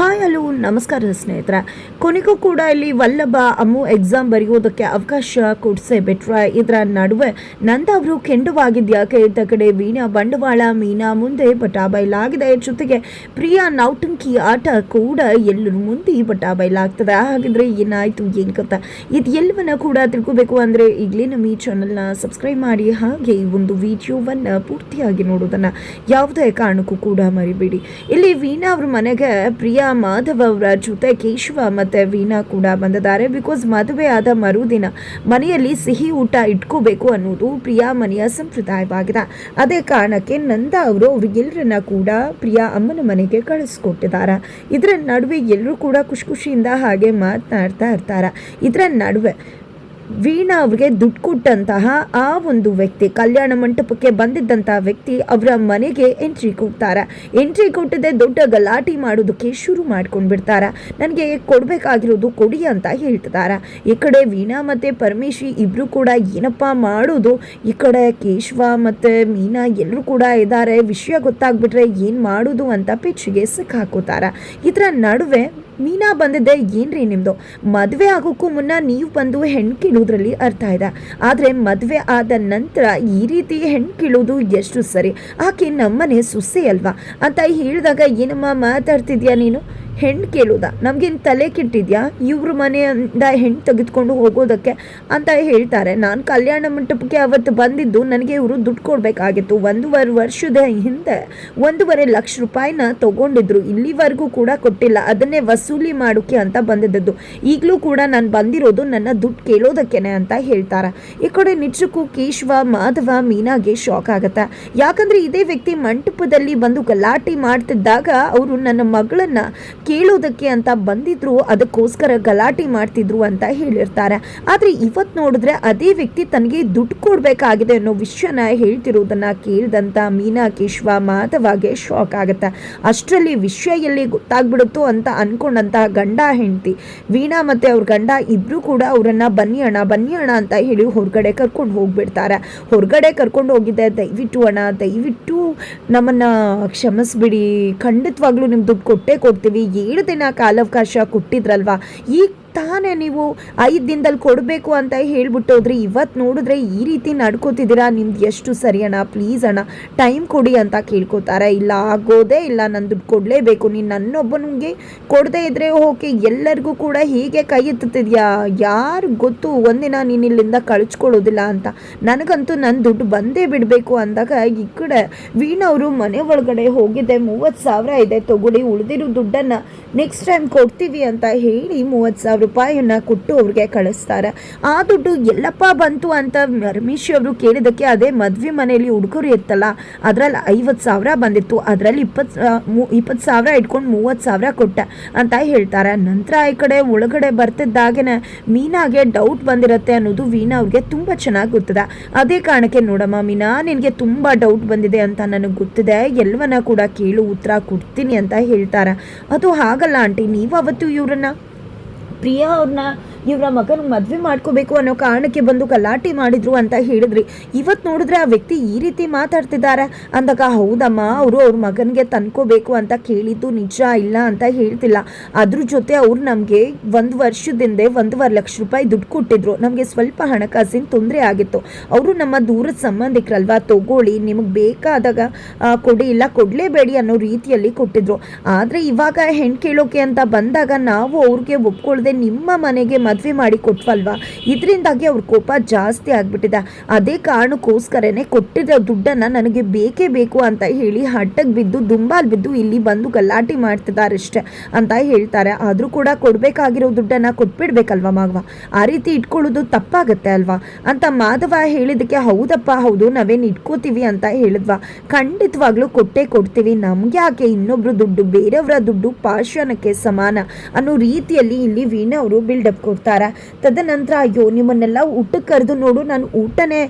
Hi hello ನಮಸ್ಕಾರ ಸ್ನೇಹಿತರೆ. ಕೊನೆಗೂ ಕೂಡ ಇಲ್ಲಿ ವಲ್ಲಭ ಅಮ್ಮು ಎಕ್ಸಾಮ್ ಬರೆಯೋದಕ್ಕೆ ಅವಕಾಶ ಕೊಡಿಸೇ ಬಿಟ್ರೆ ಇದರ ನಡುವೆ ನಂದ ಅವರು ಕೆಂಡವಾಗಿದ್ಯಾಕೆ ಇದ್ದ ಕಡೆ ವೀಣಾ ಬಂಡವಾಳ, ಮೀನಾ ಮುಂದೆ ಬಟಾಬೈಲಾಗಿದೆ ಜೊತೆಗೆ ಪ್ರಿಯಾ ನೌಟಂಕಿ ಆಟ ಕೂಡ ಎಲ್ಲರ ಮುಂದೆ ಬಟಾಬೈಲಾಗ್ತದೆ ಹಾಗಿದ್ರೆ ಏನಾಯ್ತು ಏನ್ ಕಥ ಇದು ಎಲ್ಲವನ್ನ ಕೂಡ ತಿಳ್ಕೋಬೇಕು ಅಂದ್ರೆ ಈಗಲೇ ನಮ್ಮ ಈ ಚಾನಲ್ನ ಸಬ್ಸ್ಕ್ರೈಬ್ ಮಾಡಿ. ಹಾಗೆ ಈ ಒಂದು ವಿಡಿಯೋವನ್ನ ಪೂರ್ತಿಯಾಗಿ ನೋಡೋದನ್ನ ಯಾವುದೇ ಕಾರಣಕ್ಕೂ ಕೂಡ ಮರಿಬೇಡಿ. ಇಲ್ಲಿ ವೀಣಾ ಅವ್ರ ಮನೆಗೆ ಪ್ರಿಯಾ ಮಾಧವ್ ಅವರ ಜೊತೆ ಕೇಶವ ಮತ್ತು ವೀಣಾ ಕೂಡ ಬಂದಿದ್ದಾರೆ. ಬಿಕಾಸ್ ಮದುವೆ ಆದ ಮರುದಿನ ಮನೆಯಲ್ಲಿ ಸಿಹಿ ಊಟ ಇಟ್ಕೋಬೇಕು ಅನ್ನೋದು ಪ್ರಿಯಾ ಮನೆಯ ಸಂಪ್ರದಾಯವಾಗಿದೆ. ಅದೇ ಕಾರಣಕ್ಕೆ ನಂದ ಅವರು ಎಲ್ಲರನ್ನ ಕೂಡ ಪ್ರಿಯಾ ಅಮ್ಮನ ಮನೆಗೆ ಕಳಿಸ್ಕೊಟ್ಟಿದ್ದಾರೆ. ಇದರ ನಡುವೆ ಎಲ್ಲರೂ ಕೂಡ ಖುಷಿ ಖುಷಿಯಿಂದ ಹಾಗೆ ಮಾತನಾಡ್ತಾ ಇರ್ತಾರೆ. ಇದರ ನಡುವೆ ವೀಣಾ ಅವ್ರಿಗೆ ದುಡ್ಡು ಕೊಟ್ಟಂತಹ ಆ ಒಂದು ವ್ಯಕ್ತಿ, ಕಲ್ಯಾಣ ಮಂಟಪಕ್ಕೆ ಬಂದಿದ್ದಂತಹ ವ್ಯಕ್ತಿ ಅವರ ಮನೆಗೆ ಎಂಟ್ರಿ ಕೊಡ್ತಾರೆ. ಎಂಟ್ರಿ ಕೊಟ್ಟದೆ ದೊಡ್ಡ ಗಲಾಟೆ ಮಾಡೋದಕ್ಕೆ ಶುರು ಮಾಡ್ಕೊಂಡ್ಬಿಡ್ತಾರೆ. ನನಗೆ ಕೊಡಬೇಕಾಗಿರೋದು ಕೊಡಿ ಅಂತ ಹೇಳ್ತಿದ್ದಾರೆ. ಈ ಕಡೆ ವೀಣಾ ಮತ್ತು ಪರಮೇಶಿ ಇಬ್ಬರು ಕೂಡ ಏನಪ್ಪ ಮಾಡೋದು? ಈ ಕಡೆ ಕೇಶವ ಮತ್ತು ಮೀನಾ ಎಲ್ಲರೂ ಕೂಡ ಇದ್ದಾರೆ. ವಿಷಯ ಗೊತ್ತಾಗ್ಬಿಟ್ರೆ ಏನು ಮಾಡೋದು? ಅಂತ ಪಿಚ್ಚಿಗೆ ಸಿಕ್ಕಾಕೋತಾರೆ. ಇದರ ನಡುವೆ ಮೀನಾ ಬಂದಿದ್ದೆ ಏನ್ರಿ ನಿಮ್ಮದು ಮದುವೆ ಆಗೋಕ್ಕೂ ಮುನ್ನ ನೀವು ಬಂದು ಹೆಣ್ಣು ಕೀಳೋದ್ರಲ್ಲಿ ಅರ್ಥ ಇದೆ. ಆದರೆ ಮದುವೆ ಆದ ನಂತರ ಈ ರೀತಿ ಹೆಣ್ಣು ಕೀಳೋದು ಎಷ್ಟು ಸರಿ? ಆಕೆ ನಮ್ಮನೆ ಸುಸ್ಸೆ ಅಲ್ವಾ? ಅಂತ ಹೇಳಿದಾಗ ಏನಮ್ಮ ಮಾತಾಡ್ತಿದ್ಯಾ ನೀನು? ಹೆಣ್ಣು ಕೇಳೋದ. ನಮಗೇನು ತಲೆ ಕೆಟ್ಟಿದ್ಯಾ? ಇವ್ರ ಮನೆಯಿಂದ ಹೆಣ್ಣು ತೆಗೆದುಕೊಂಡು ಹೋಗೋದಕ್ಕೆ ಅಂತ ಹೇಳ್ತಾರೆ. ನಾನು ಕಲ್ಯಾಣ ಮಂಟಪಕ್ಕೆ ಅವತ್ತು ಬಂದಿದ್ದು ನನಗೆ ಇವರು ದುಡ್ಡು ಕೊಡಬೇಕಾಗಿತ್ತು. ಒಂದೂವರೆ ವರ್ಷದ ಹಿಂದೆ ಒಂದೂವರೆ ಲಕ್ಷ ರೂಪಾಯಿನ ತೊಗೊಂಡಿದ್ರು. ಇಲ್ಲಿವರೆಗೂ ಕೂಡ ಕೊಟ್ಟಿಲ್ಲ. ಅದನ್ನೇ ವಸೂಲಿ ಮಾಡೋಕ್ಕೆ ಅಂತ ಬಂದಿದ್ದದ್ದು. ಈಗಲೂ ಕೂಡ ನಾನು ಬಂದಿರೋದು ನನ್ನ ದುಡ್ಡು ಕೇಳೋದಕ್ಕೇನೆ ಅಂತ ಹೇಳ್ತಾರೆ. ಈ ಕಡೆ ನಿಜಕ್ಕೂ ಕೇಶವ, ಮಾಧವ, ಮೀನಾಗೆ ಶಾಕ್ ಆಗುತ್ತೆ. ಯಾಕಂದರೆ ಇದೇ ವ್ಯಕ್ತಿ ಮಂಟಪದಲ್ಲಿ ಬಂದು ಗಲಾಟೆ ಮಾಡ್ತಿದ್ದಾಗ ಅವರು ನನ್ನ ಮಗಳನ್ನ ಕೇಳೋದಕ್ಕೆ ಅಂತ ಬಂದಿದ್ರು, ಅದಕ್ಕೋಸ್ಕರ ಗಲಾಟೆ ಮಾಡ್ತಿದ್ರು ಅಂತ ಹೇಳಿರ್ತಾರೆ. ಆದ್ರೆ ಇವತ್ತು ನೋಡಿದ್ರೆ ಅದೇ ವ್ಯಕ್ತಿ ತನಗೆ ದುಡ್ಡು ಕೊಡಬೇಕಾಗಿದೆ ಅನ್ನೋ ವಿಷಯನ ಹೇಳ್ತಿರೋದನ್ನ ಕೇಳಿದಂತ ಮೀನಾ ಕಿಶ್ವ ಮಾತವಾಗೆ ಶಾಕ್ ಆಗುತ್ತೆ. ಅಷ್ಟರಲ್ಲಿ ವಿಷಯ ಎಲ್ಲಿ ಗೊತ್ತಾಗ್ಬಿಡುತ್ತೋ ಅಂತ ಅನ್ಕೊಂಡಂತ ಗಂಡ ಹೆಂಡತಿ. ವೀಣಾ ಮತ್ತೆ ಅವ್ರ ಗಂಡ ಇಬ್ರು ಕೂಡ ಅವರನ್ನ ಬನ್ನಿ ಅಣ್ಣ ಬನ್ನಿ ಅಣ್ಣ ಅಂತ ಹೇಳಿ ಹೊರಗಡೆ ಕರ್ಕೊಂಡು ಹೋಗ್ಬಿಡ್ತಾರೆ. ಹೊರಗಡೆ ಕರ್ಕೊಂಡು ಹೋಗಿದ್ದೆ, ದಯವಿಟ್ಟು ಅಣ್ಣ, ದಯವಿಟ್ಟು ನಮ್ಮನ್ನ ಕ್ಷಮಿಸ್ಬಿಡಿ. ಖಂಡಿತವಾಗ್ಲೂ ನಿಮ್ಮ ದುಡ್ಡು ಕೊಟ್ಟೇ ಕೊಡ್ತೀವಿ. ಏಳು ದಿನ ಕಾಲಾವಕಾಶ ಕೊಟ್ಟಿದ್ರಲ್ವಾ? ಈಗ ತಾನೇ ನೀವು ಐದು ದಿನದಲ್ಲಿ ಕೊಡಬೇಕು ಅಂತ ಹೇಳ್ಬಿಟ್ಟು ಹೋದ್ರೆ. ಇವತ್ತು ನೋಡಿದ್ರೆ ಈ ರೀತಿ ನಡ್ಕೋತಿದ್ದೀರಾ? ನಿಮ್ದು ಎಷ್ಟು ಸರಿ ಅಣ್ಣ? ಪ್ಲೀಸ್ ಅಣ್ಣ, ಟೈಮ್ ಕೊಡಿ ಅಂತ ಕೇಳ್ಕೊತಾರೆ. ಇಲ್ಲ, ಆಗೋದೇ ಇಲ್ಲ. ನನ್ನ ದುಡ್ಡು ಕೊಡಲೇಬೇಕು. ನೀನು ನನ್ನೊಬ್ಬನಿಗೆ ಕೊಡದೇ ಇದ್ರೆ ಓಕೆ. ಎಲ್ಲರಿಗೂ ಕೂಡ ಹೀಗೆ ಕೈ ಎತ್ತುತ್ತಿದ್ಯಾ? ಯಾರು ಗೊತ್ತು? ಒಂದಿನ ನೀನು ಇಲ್ಲಿಂದ ಕಳಿಸ್ಕೊಳ್ಳೋದಿಲ್ಲ ಅಂತ. ನನಗಂತೂ ನನ್ನ ದುಡ್ಡು ಬಂದೇ ಬಿಡಬೇಕು ಅಂದಾಗ ಈ ಕಡೆ ವೀಣವರು ಮನೆ ಒಳಗಡೆ ಹೋಗಿದ್ದೆ ಮೂವತ್ತು ಸಾವಿರ ಇದೆ. ತಗೊಳ್ಳಿ, ಉಳಿದಿರೋ ದುಡ್ಡನ್ನು ನೆಕ್ಸ್ಟ್ ಟೈಮ್ ಕೊಡ್ತೀವಿ ಅಂತ ಹೇಳಿ ಮೂವತ್ತು ಸಾವಿರ ರೂಪಾಯಿಯನ್ನ ಕೊಟ್ಟು ಅವ್ರಿಗೆ ಕಳಿಸ್ತಾರೆ. ಆ ದುಡ್ಡು ಎಲ್ಲಪ್ಪ ಬಂತು ಅಂತ ರಮೇಶ್ ಅವರು ಕೇಳಿದಕ್ಕೆ ಅದೇ ಮದ್ವೆ ಮನೆಯಲ್ಲಿ ಹುಡುಗರು ಇತ್ತಲ್ಲ, ಅದರಲ್ಲಿ ಐವತ್ತು ಸಾವಿರ ಬಂದಿತ್ತು. ಅದರಲ್ಲಿ ಇಪ್ಪತ್ತು ಇಪ್ಪತ್ತು ಸಾವಿರ ಇಟ್ಕೊಂಡು ಮೂವತ್ತು ಸಾವಿರ ಕೊಟ್ಟೆ ಅಂತ ಹೇಳ್ತಾರೆ. ನಂತರ ಈ ಕಡೆ ಒಳಗಡೆ ಬರ್ತಿದ್ದಾಗೇನೆ ಮೀನಾಗೆ ಡೌಟ್ ಬಂದಿರತ್ತೆ ಅನ್ನೋದು ವೀಣಾ ಅವ್ರಿಗೆ ತುಂಬ ಚೆನ್ನಾಗಿ ಗೊತ್ತಿದೆ. ಅದೇ ಕಾರಣಕ್ಕೆ ನೋಡಮ್ಮ, ಮೀನಾ, ನಿನಗೆ ತುಂಬ ಡೌಟ್ ಬಂದಿದೆ ಅಂತ ನನಗೆ ಗೊತ್ತಿದೆ. ಎಲ್ಲವನ್ನ ಕೂಡ ಕೇಳು, ಉತ್ತರ ಕೊಡ್ತೀನಿ ಅಂತ ಹೇಳ್ತಾರೆ. ಅದು ಹಾಗಲ್ಲ ಆಂಟಿ, ನೀವು ಅವತ್ತು ಇವ್ರನ್ನ ಪ್ರಿಯಾ ಅವ್ರನ್ನ ಇವರ ಮಗನ ಮದುವೆ ಮಾಡ್ಕೋಬೇಕು ಅನ್ನೋ ಕಾರಣಕ್ಕೆ ಬಂದು ಗಲಾಟೆ ಮಾಡಿದ್ರು ಅಂತ ಹೇಳಿದ್ರಿ. ಇವತ್ತು ನೋಡಿದ್ರೆ ಆ ವ್ಯಕ್ತಿ ಈ ರೀತಿ ಮಾತಾಡ್ತಿದ್ದಾರೆ. ಅಂದಾಗ ಹೌದಮ್ಮ, ಅವರು ಅವ್ರ ಮಗನಿಗೆ ತಂದ್ಕೋಬೇಕು ಅಂತ ಕೇಳಿದ್ದು ನಿಜ ಇಲ್ಲ ಅಂತ ಹೇಳ್ತಿಲ್ಲ. ಅದ್ರ ಜೊತೆ ಅವ್ರು ನಮಗೆ ಒಂದು ವರ್ಷದಿಂದ ಒಂದೂವರೆ ಲಕ್ಷ ರೂಪಾಯಿ ದುಡ್ಡು ಕೊಟ್ಟಿದ್ರು. ನಮಗೆ ಸ್ವಲ್ಪ ಹಣಕಾಸಿನ ತೊಂದರೆ ಆಗಿತ್ತು. ಅವರು ನಮ್ಮ ದೂರದ ಸಂಬಂಧಿಕರಲ್ವಾ, ತಗೊಳ್ಳಿ, ನಿಮಗೆ ಬೇಕಾದಾಗ ಕೊಡಿ ಇಲ್ಲ, ಕೊಡಲೇಬೇಡಿ ಅನ್ನೋ ರೀತಿಯಲ್ಲಿ ಕೊಟ್ಟಿದ್ರು. ಆದರೆ ಇವಾಗ ಹೆಣ್ಣು ಕೇಳೋಕೆ ಅಂತ ಬಂದಾಗ ನಾವು ಅವ್ರಿಗೆ ಒಪ್ಕೊಳ್ಳದೆ ನಿಮ್ಮ ಮನೆಗೆ ಮದುವೆ ಮಾಡಿ ಕೊಟ್ವಲ್ವಾ? ಇದರಿಂದಾಗಿ ಅವ್ರ ಕೋಪ ಜಾಸ್ತಿ ಆಗ್ಬಿಟ್ಟಿದೆ. ಅದೇ ಕಾರಣಕ್ಕೋಸ್ಕರನೇ ಕೊಟ್ಟಿರೋ ದುಡ್ಡನ್ನು ನನಗೆ ಬೇಕೇ ಬೇಕು ಅಂತ ಹೇಳಿ ಹಟ್ಟಕ್ಕೆ ಬಿದ್ದು, ದುಂಬಾಲ್ ಬಿದ್ದು ಇಲ್ಲಿ ಬಂದು ಗಲಾಟೆ ಮಾಡ್ತಿದ್ದಾರೆ ಅಷ್ಟೇ ಅಂತ ಹೇಳ್ತಾರೆ. ಆದರೂ ಕೂಡ ಕೊಡಬೇಕಾಗಿರೋ ದುಡ್ಡನ್ನು ಕೊಟ್ಬಿಡ್ಬೇಕಲ್ವಾ ಮಾಗವ ಆ ರೀತಿ ಇಟ್ಕೊಳ್ಳೋದು ತಪ್ಪಾಗತ್ತೆ ಅಲ್ವಾ? ಅಂತ ಮಾಧವ ಹೇಳಿದಕ್ಕೆ ಹೌದಪ್ಪ, ಹೌದು, ನಾವೇನು ಇಟ್ಕೋತೀವಿ ಅಂತ ಹೇಳಿದ್ವಾ? ಖಂಡಿತವಾಗ್ಲೂ ಕೊಟ್ಟೇ ಕೊಡ್ತೀವಿ. ನಮ್ಗೆ ಯಾಕೆ ಇನ್ನೊಬ್ರು ದುಡ್ಡು, ಬೇರೆಯವರ ದುಡ್ಡು ಪಾಶನಕ್ಕೆ ಸಮಾನ? ಅನ್ನೋ ರೀತಿಯಲ್ಲಿ ಇಲ್ಲಿ ವೀಣಾ ಅವರು ಬಿಲ್ಡಪ್ ಕೊಡ್ತಾರೆ ಕೊಡ್ತಾರೆ ತದನಂತರ, ಅಯ್ಯೋ, ನಿಮ್ಮನ್ನೆಲ್ಲ ಊಟಕ್ಕೆ ಕರೆದು ನೋಡು, ನಾನು ಊಟನೇ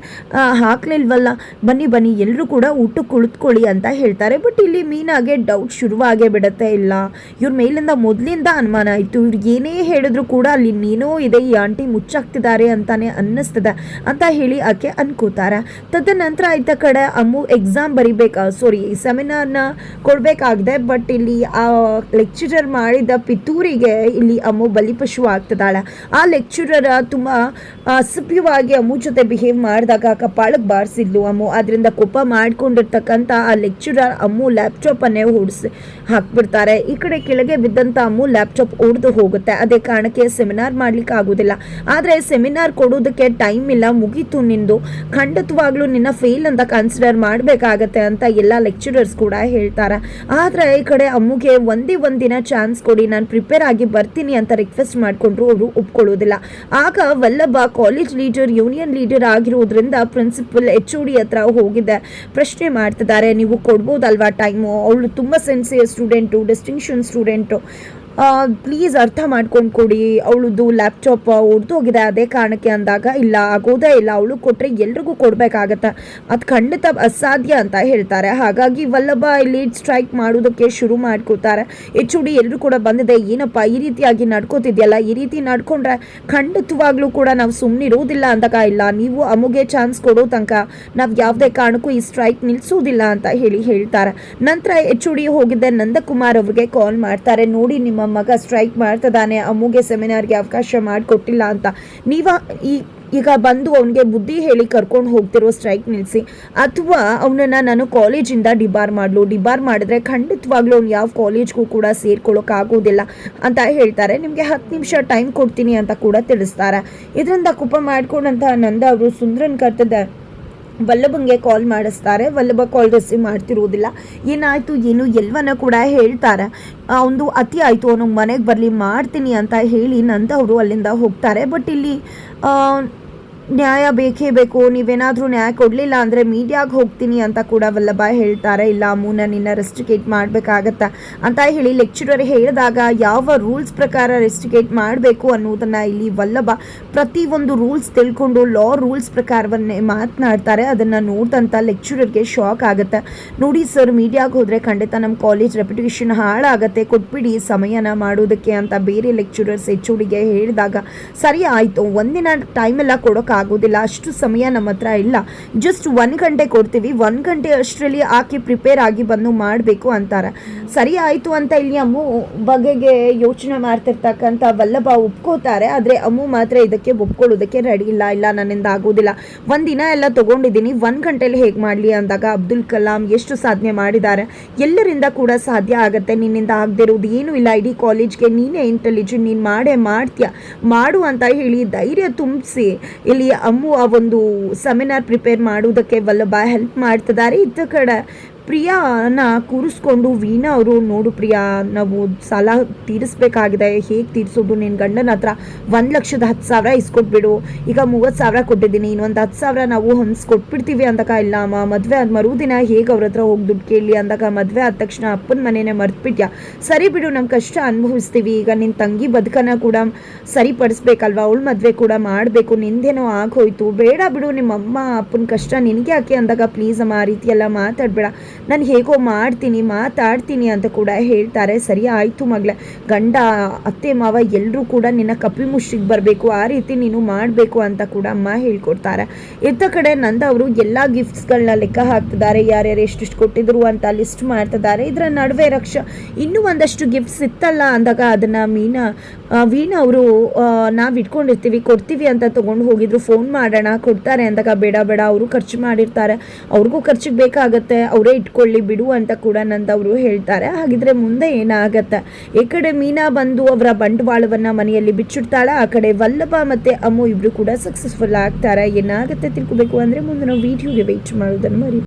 ಹಾಕ್ಲಿಲ್ವಲ್ಲ. ಬನ್ನಿ ಬನ್ನಿ ಎಲ್ಲರೂ ಕೂಡ ಊಟಕ್ಕೆ ಕುಳಿತುಕೊಳ್ಳಿ ಅಂತ ಹೇಳ್ತಾರೆ. ಬಟ್ ಇಲ್ಲಿ ಮೀನಾಗೆ ಡೌಟ್ ಶುರುವಾಗೇ ಬಿಡುತ್ತೆ ಇಲ್ಲ. ಇವ್ರ ಮೇಲಿಂದ ಮೊದಲಿಂದ ಅನುಮಾನ ಆಯಿತು. ಇವ್ರು ಏನೇ ಹೇಳಿದ್ರು ಕೂಡ ಅಲ್ಲಿ ನೀನೋ ಇದೆ, ಈ ಆಂಟಿ ಮುಚ್ಚಾಕ್ತಿದ್ದಾರೆ ಅಂತಾನೆ ಅನ್ನಿಸ್ತದೆ ಅಂತ ಹೇಳಿ ಆಕೆ ಅನ್ಕೋತಾರೆ. ತದನಂತರ, ಆಯ್ತ ಕಡೆ, ಅಮ್ಮು ಎಕ್ಸಾಮ್ ಬರಿಬೇಕಾ? ಸಾರಿ ಸೆಮಿನಾರ್ನ ಕೊಡಬೇಕಾಗಿದೆ, ಬಟ್ ಇಲ್ಲಿ ಆ ಲೆಕ್ಚರರ್ ಮಾಡಿದ ಪಿತೂರಿಗೆ ಇಲ್ಲಿ ಅಮ್ಮು ಬಲಿಪಶು ಆಗ್ತದಾಳೆ ಆ ಲೆಕ್ಚರರ್ ತುಂಬ ಅಸಭ್ಯವಾಗಿ ಅಮ್ಮು ಜೊತೆ ಬಿಹೇವ್ ಮಾಡಿದಾಗ ಕಪಾಳಕ್ಕೆ ಬಾರಿಸಿದ್ಲು ಅಮ್ಮು. ಅದರಿಂದ ಕೋಪ ಮಾಡ್ಕೊಂಡಿರ್ತಕ್ಕಂಥ ಆ ಲೆಕ್ಚರರ್ ಅಮ್ಮು ಲ್ಯಾಪ್ಟಾಪನ್ನೇ ಓಡಿಸಿ, ಹಾಕ್ಬಿಡ್ತಾರೆ. ಈ ಕಡೆ ಕೆಳಗೆ ಬಿದ್ದಂಥ ಅಮ್ಮು ಲ್ಯಾಪ್ಟಾಪ್ ಒಡೆದು ಹೋಗುತ್ತೆ. ಅದೇ ಕಾರಣಕ್ಕೆ ಸೆಮಿನಾರ್ ಮಾಡಲಿಕ್ಕೆ ಆಗೋದಿಲ್ಲ. ಆದರೆ ಸೆಮಿನಾರ್ ಕೊಡೋದಕ್ಕೆ ಟೈಮ್ ಇಲ್ಲ, ಮುಗೀತು ನಿಂದು. ಖಂಡಿತವಾಗ್ಲೂ ನಿನ್ನ ಫೇಲ್ ಅಂತ ಕನ್ಸಿಡರ್ ಮಾಡಬೇಕಾಗತ್ತೆ ಅಂತ ಎಲ್ಲ ಲೆಕ್ಚರರ್ಸ್ ಕೂಡ ಹೇಳ್ತಾರೆ. ಆದರೆ ಈ ಕಡೆ ಅಮ್ಮುಗೆ ಒಂದೇ ಒಂದಿನ ಚಾನ್ಸ್ ಕೊಡಿ, ನಾನು ಪ್ರಿಪೇರ್ ಆಗಿ ಬರ್ತೀನಿ ಅಂತ ರಿಕ್ವೆಸ್ಟ್ ಮಾಡಿಕೊಂಡ್ರು ಅವರು ಒಪ್ಕೊಳ್ಳೋದಿಲ್ಲ ಆಗ Vallabh college leader union leader ಆಗಿರೋದ್ರಿಂದ ಪ್ರಿನ್ಸಿಪಲ್ ಎಚ್ ಡಿ ಹತ್ರ ಹೋಗಿದ್ದೆ ಪ್ರಶ್ನೆ ಮಾಡ್ತಿದ್ದಾರೆ. ನೀವು ಕೊಡ್ಬೋದಲ್ವಾ ಟೈಮು ಅವಳು ತುಂಬ sincere student distinction student please ಅರ್ಥ ಮಾಡ್ಕೊಂಡು ಕೊಡಿ. ಅವಳದ್ದು ಲ್ಯಾಪ್ಟಾಪ್ ಹೋಗಿದೆ, ಅದೇ ಕಾರಣಕ್ಕೆ ಅಂದಾಗ ಇಲ್ಲ, ಆಗೋದೇ ಇಲ್ಲ. ಅವಳು ಕೊಟ್ಟರೆ ಎಲ್ರಿಗೂ ಕೊಡಬೇಕಾಗತ್ತೆ. ಅದು ಖಂಡಿತ ಅಸಾಧ್ಯ ಅಂತ ಹೇಳ್ತಾರೆ. ಹಾಗಾಗಿ ವಲ್ಲಭ ಇಲ್ಲಿ ಸ್ಟ್ರೈಕ್ ಮಾಡೋದಕ್ಕೆ ಶುರು ಮಾಡ್ಕೋತಾರೆ. ಎಚ್ ಡಿ ಎಲ್ಲರೂ ಕೂಡ ಬಂದಿದೆ. ಏನಪ್ಪ, ಈ ರೀತಿಯಾಗಿ ನಡ್ಕೋತಿದ್ಯಲ್ಲ? ಈ ರೀತಿ ನಡ್ಕೊಂಡ್ರೆ ಖಂಡಿತವಾಗ್ಲೂ ಕೂಡ ನಾವು ಸುಮ್ಮನೆ ಇರೋದಿಲ್ಲ ಅಂದಾಗ ಇಲ್ಲ. ನೀವು ಅಮುಗೆ ಚಾನ್ಸ್ ಕೊಡೋ ತನಕ ನಾವು ಯಾವುದೇ ಕಾರಣಕ್ಕೂ ಈ ಸ್ಟ್ರೈಕ್ ನಿಲ್ಲಿಸೋದಿಲ್ಲ ಅಂತ ಹೇಳಿ ಹೇಳ್ತಾರೆ. ನಂತರ ಎಚ್ ಡಿ ಹೋಗಿದ್ದೆ ನಂದಕುಮಾರ್ ಅವ್ರಿಗೆ ಕಾಲ್ ಮಾಡ್ತಾರೆ. ನೋಡಿ ನಿಮ್ಮ ಮಗ ಸ್ಟ್ರೈಕ್ ಮಾಡ್ತದಾನೆ, ಅಮ್ಮುಗೆ ಸೆಮಿನಾರ್ಗೆ ಅವಕಾಶ ಮಾಡಿಕೊಟ್ಟಿಲ್ಲ ಅಂತ. ನೀವ ಈ, ಈಗ ಬಂದು ಅವನಿಗೆ ಬುದ್ಧಿ ಹೇಳಿ ಕರ್ಕೊಂಡು ಹೋಗ್ತಿರೋ ಸ್ಟ್ರೈಕ್ ನಿಲ್ಲಿಸಿ ಅಥವಾ ಅವನನ್ನು ನಾನು ಕಾಲೇಜಿಂದ ಡಿಬಾರ್ ಮಾಡಲು. ಡಿಬಾರ್ ಮಾಡಿದ್ರೆ ಖಂಡಿತವಾಗ್ಲೂ ಅವ್ನು ಯಾವ ಕಾಲೇಜ್ಗೂ ಕೂಡ ಸೇರ್ಕೊಳ್ಳೋಕ್ಕಾಗೋದಿಲ್ಲ ಅಂತ ಹೇಳ್ತಾರೆ. ನಿಮಗೆ ಹತ್ತು ನಿಮಿಷ ಟೈಮ್ ಕೊಡ್ತೀನಿ ಅಂತ ಕೂಡ ತಿಳಿಸ್ತಾರೆ. ಇದರಿಂದ ಕುಪ ಮಾಡ್ಕೊಂಡಂತ ನಂದ ಅವರು ಸುಂದ್ರನ್ ಕರ್ತದ ವಲ್ಲಭಂಗೆ ಕಾಲ್ ಮಾಡಿಸ್ತಾರೆ. ವಲ್ಲಭ ಕಾಲ್ ರಿಸೀವ್ ಮಾಡ್ತಿರೋದಿಲ್ಲ. ಏನಾಯಿತು, ಏನು ಎಲ್ಲವನ್ನ ಕೂಡ ಹೇಳ್ತಾರೆ. ಒಂದು ಅತಿ ಆಯಿತು ಅವನು ಮನೆಗೆ ಬರಲಿ, ಮಾಡ್ತೀನಿ ಅಂತ ಹೇಳಿ ನಂತ ಅವರು ಅಲ್ಲಿಂದ ಹೋಗ್ತಾರೆ. ಬಟ್ ಇಲ್ಲಿ ನ್ಯಾಯ ಬೇಕೇ ಬೇಕು, ನೀವೇನಾದರೂ ನ್ಯಾಯ ಕೊಡಲಿಲ್ಲ ಅಂದರೆ ಮೀಡಿಯಾಗೆ ಹೋಗ್ತೀನಿ ಅಂತ ಕೂಡ ವಲ್ಲಭಾಯ್ ಹೇಳ್ತಾರೆ. ಇಲ್ಲ ಅಮ್ಮನ ನಿನ್ನ ರೆಸ್ಟಿಕೇಟ್ ಮಾಡಬೇಕಾಗತ್ತ ಅಂತ ಹೇಳಿ ಲೆಕ್ಚರರ್ ಹೇಳಿದಾಗ ಯಾವ ರೂಲ್ಸ್ ಪ್ರಕಾರ ರೆಸ್ಟಿಕೇಟ್ ಮಾಡಬೇಕು ಅನ್ನೋದನ್ನು ಇಲ್ಲಿ ವಲ್ಲಭ ಪ್ರತಿಯೊಂದು ರೂಲ್ಸ್ ತಿಳ್ಕೊಂಡು, ಲಾ ರೂಲ್ಸ್ ಪ್ರಕಾರವನ್ನೇ ಮಾತನಾಡ್ತಾರೆ. ಅದನ್ನು ನೋಡ್ದಂಥ ಲೆಕ್ಚರರ್ಗೆ ಶಾಕ್ ಆಗುತ್ತೆ. ನೋಡಿ ಸರ್, ಮೀಡಿಯಾಗೆ ಹೋದರೆ ಖಂಡಿತ ನಮ್ಮ ಕಾಲೇಜ್ ರೆಪ್ಯುಟೇಷನ್ ಹಾಳಾಗತ್ತೆ, ಕೊಟ್ಬಿಡಿ ಸಮಯನ ಮಾಡೋದಕ್ಕೆ ಅಂತ ಬೇರೆ ಲೆಕ್ಚರರ್ಸ್ ಎಚ್ಗೆ ಹೇಳಿದಾಗ, ಸರಿ ಆಯಿತು, ಒಂದಿನ ಟೈಮೆಲ್ಲ ಎಲ್ಲ ಕೊಡೋಕ್ಕಾಗೋದಿಲ್ಲ ಅಷ್ಟು ಸಮಯ ನಮ್ಮ ಹತ್ರ ಇಲ್ಲ. ಜಸ್ಟ್ ಒಂದು ಗಂಟೆ ಕೊಡ್ತೀವಿ. ಒಂದು ಗಂಟೆ ಅಷ್ಟರಲ್ಲಿ ಆಕೆ ಪ್ರಿಪೇರ್ ಆಗಿ ಬಂದು ಮಾಡಬೇಕು ಅಂತಾರೆ. ಸರಿ ಆಯಿತು ಅಂತ ಇಲ್ಲಿ ಅಮ್ಮು ಬಗೆಗೆ ಯೋಚನೆ ಮಾಡ್ತಿರ್ತಕ್ಕಂಥ ವಲ್ಲಭ ಒಪ್ಕೋತಾರೆ. ಆದರೆ ಅಮ್ಮು ಮಾತ್ರ ಇದಕ್ಕೆ ಒಪ್ಕೊಳ್ಳೋದಕ್ಕೆ ರೆಡಿ ಇಲ್ಲ. ಇಲ್ಲ, ನನ್ನಿಂದ ಆಗೋದಿಲ್ಲ ಒಂದಿನ ಎಲ್ಲ ತೊಗೊಂಡಿದ್ದೀನಿ. ಒಂದು ಗಂಟೆಯಲ್ಲಿ ಹೇಗೆ ಮಾಡಲಿ ಅಂದಾಗ ಅಬ್ದುಲ್ ಕಲಾಂ ಎಷ್ಟು ಸಾಧನೆ ಮಾಡಿದ್ದಾರೆ. ಎಲ್ಲರಿಂದ ಕೂಡ ಸಾಧ್ಯ ಆಗುತ್ತೆ. ನಿನ್ನಿಂದ ಆಗದಿರೋದು ಏನೂ ಇಲ್ಲ. ಇಡೀ ಕಾಲೇಜ್ಗೆ ನೀನೇ ಇಂಟೆಲಿಜೆಂಟ್ ನೀನು ಮಾಡೇ ಮಾಡ್ತೀಯ? ಮಾಡು ಅಂತ ಹೇಳಿ ಧೈರ್ಯ ತುಂಬಿಸಿ ಅಮ್ಮು ಆ ಒಂದು ಸೆಮಿನಾರ್ ಪ್ರಿಪೇರ್ ಮಾಡುವುದಕ್ಕೆ ವಲ್ಲಭ ಹೆಲ್ಪ್ ಮಾಡ್ತಿದ್ದಾರೆ. ಇತ್ತ ಕಡೆ ಪ್ರಿಯಾನ ಕೂರಿಸ್ಕೊಂಡು ವೀಣಾ ಅವರು, ನೋಡು ಪ್ರಿಯಾ, ನಾವು ಸಾಲ ತೀರಿಸ್ಬೇಕಾಗಿದೆ. ಹೇಗೆ ತೀರಿಸೋದು? ನಿನ್ನ ಗಂಡನ ಹತ್ರ ಒಂದು ಲಕ್ಷದ ಹತ್ತು ಸಾವಿರ ಇಸ್ಕೊಟ್ಬಿಡು. ಈಗ ಮೂವತ್ತು ಸಾವಿರ ಕೊಟ್ಟಿದ್ದೀನಿ. ಇನ್ನೊಂದು ಹತ್ತು ಸಾವಿರ ನಾವು ಹಂಸ್ ಕೊಟ್ಬಿಡ್ತೀವಿ ಅಂದಾಗ ಇಲ್ಲ, ಅಮ್ಮ. ಮದುವೆ ಆದ ಮರುದಿನ ಹೇಗೆ ಅವ್ರ ಹತ್ರ ಹೋಗಿ ದುಡ್ಡು ಕೇಳಿ ಅಂದಾಗ ಮದುವೆ ಆದ ತಕ್ಷಣ ಅಪ್ಪನ ಮನೆಯೇ ಮರ್ತ್ಬಿಟ್ಯಾ. ಸರಿ ಬಿಡು ನಮ್ಮ ಕಷ್ಟ ಅನುಭವಿಸ್ತೀವಿ. ಈಗ ನಿನ್ನ ತಂಗಿ ಬದುಕನ್ನು ಕೂಡ ಸರಿಪಡಿಸ್ಬೇಕಲ್ವಾ? ಅವಳು ಮದುವೆ ಕೂಡ ಮಾಡಬೇಕು. ನಿಂದೇನೋ ಆಗೋಯ್ತು ಬೇಡ ಬಿಡು ನಿಮ್ಮ ಅಮ್ಮ ಅಪ್ಪನ ಕಷ್ಟ ನಿನಗೆ ಯಾಕೆ ಅಂದಾಗ? ಪ್ಲೀಸ್ ಅಮ್ಮ, ಆ ರೀತಿಯೆಲ್ಲ ಮಾತಾಡಬೇಡ. ನಾನು ಹೇಗೋ ಮಾಡ್ತೀನಿ, ಮಾತಾಡ್ತೀನಿ ಅಂತ ಕೂಡ ಹೇಳ್ತಾರೆ. ಸರಿ ಆಯಿತು ಮಗಳ. ಗಂಡ, ಅತ್ತೆ, ಮಾವ ಎಲ್ಲರೂ ಕೂಡ ನಿನ್ನ ಕಪಿ ಮುಷ್ಟಿಗೆ ಬರಬೇಕು, ಆ ರೀತಿ ನೀನು ಮಾಡಬೇಕು ಅಂತ ಕೂಡ ಅಮ್ಮ ಹೇಳ್ಕೊಡ್ತಾರೆ. ಇತ್ತ ಕಡೆ ನಂದ ಅವರು ಎಲ್ಲ ಗಿಫ್ಟ್ಸ್ಗಳನ್ನ ಲೆಕ್ಕ ಹಾಕ್ತಿದ್ದಾರೆ. ಯಾರ್ಯಾರು ಎಷ್ಟೆಷ್ಟು ಕೊಟ್ಟಿದ್ರು ಅಂತ ಲಿಸ್ಟ್ ಮಾಡ್ತಿದ್ದಾರೆ. ಇದರ ನಡುವೆ ರಕ್ಷ, ಇನ್ನೂ ಒಂದಷ್ಟು ಗಿಫ್ಟ್ಸ್ ಇತ್ತಲ್ಲ ಅಂದಾಗ ಅದನ್ನು ಮೀನಾ ವೀಣಾ ಅವರು ನಾವು ಇಟ್ಕೊಂಡಿರ್ತೀವಿ, ಕೊಡ್ತೀವಿ ಅಂತ ತೊಗೊಂಡು ಹೋಗಿದ್ರು ಫೋನ್ ಮಾಡೋಣ, ಕೊಡ್ತಾರೆ ಅಂದಾಗ ಬೇಡ ಬೇಡ, ಅವರು ಖರ್ಚು ಮಾಡಿರ್ತಾರೆ. ಅವ್ರಿಗೂ ಖರ್ಚಿಗೆ ಬೇಕಾಗತ್ತೆ, ಅವರೇ ಇಟ್ಕೊಳ್ಳಿ, ಬಿಡು ಅಂತ ಕೂಡ ನಂದವರು ಹೇಳ್ತಾರೆ. ಹಾಗಿದ್ರೆ ಮುಂದೆ ಏನಾಗತ್ತೆ? ಈ ಕಡೆ ಮೀನಾ ಬಂದು ಅವರ ಬಂಡವಾಳವನ್ನು ಮನೆಯಲ್ಲಿ ಬಿಚ್ಚಿಡ್ತಾಳೆ, ಆ ಕಡೆ ವಲ್ಲಭ ಮತ್ತೆ ಅಮ್ಮು ಇಬ್ಬರು ಕೂಡ ಸಕ್ಸಸ್ಫುಲ್ ಆಗ್ತಾರೆ. ಏನಾಗುತ್ತೆ ತಿಳ್ಕೊಬೇಕು ಅಂದ್ರೆ ನಾವು ವೀಡಿಯೋಗೆ ವೆಯ್ಟ್ ಮಾಡೋದನ್ನು ಮರಿ